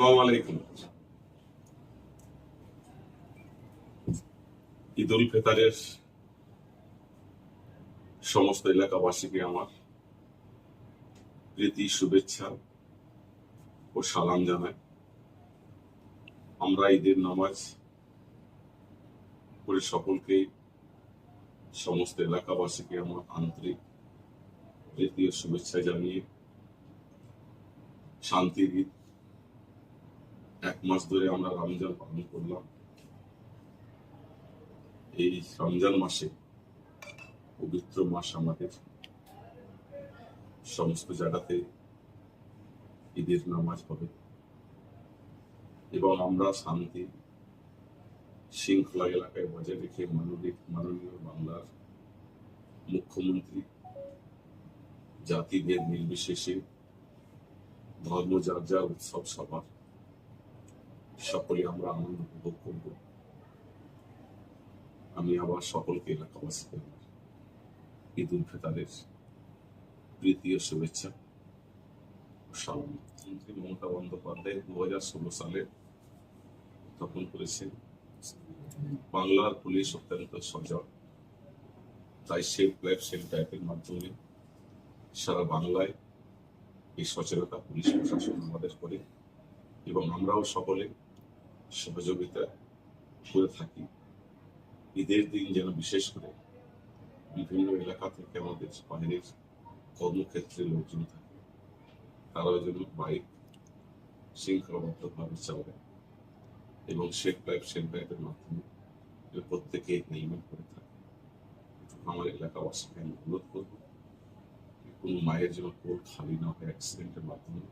আলাইকুম। ঈদ উল ফিতরের সমস্ত এলাকাবাসীকে আমার প্রীতি, শুভেচ্ছা ও সালাম জানাই। আমরা ঈদের নামাজ করে সকলকে, সমস্ত এলাকাবাসীকে আমার আন্তরিক প্রীতি ও শুভেচ্ছা জানিয়ে শান্তির ঈদ এক মাস ধরে আমরা রমজান পালন করলাম। এই রমজান মাসে, পবিত্র মাস আমাদের। সমস্ত জায়গাতে ঈদের নামাজ হবে। এবং আমরা শান্তি, শৃঙ্খলা এলাকায় বজায় রেখে মানবিক, মাননীয় বাংলার মুখ্যমন্ত্রী জাতিভেদ নির্বিশেষে ধর্ম যার যার উৎসব সবার। সকলে আমরা আনন্দ উপভোগ করব। আমি আবার সকলকে এলাকাবাসীকে ঈদ উল ফিতরের প্রীতি ও শুভেচ্ছা ও সালাম। মন্ত্রী মমতা বন্দ্যোপাধ্যায় দু হাজার ষোলো সালে তখন করেছেন। বাংলার পুলিশ অত্যন্ত সজাগ। তাই সেফ লাইফ সেফ লাইফের মাধ্যমে সারা বাংলায় এই সচেতনতা পুলিশ প্রশাসন আমাদের করে এবং আমরাও সকলে সহযোগিতা করে থাকি। ঈদের দিন যেন বিশেষ করে বিভিন্ন এলাকা থেকে আমাদের বাইরের কর্মক্ষেত্রে লোকজন থাকে, তারাও যেন বাইক শৃঙ্খলাবদ্ধভাবে চালায় এবং শেখ লাইফ শেখ লাইফের মাধ্যমে প্রত্যেকে নিয়মন করে থাকে। আমার এলাকাবাসীকে আমি অনুরোধ করব কোনো মায়ের যেন কোল খালি না হয় অ্যাক্সিডেন্টের মাধ্যমে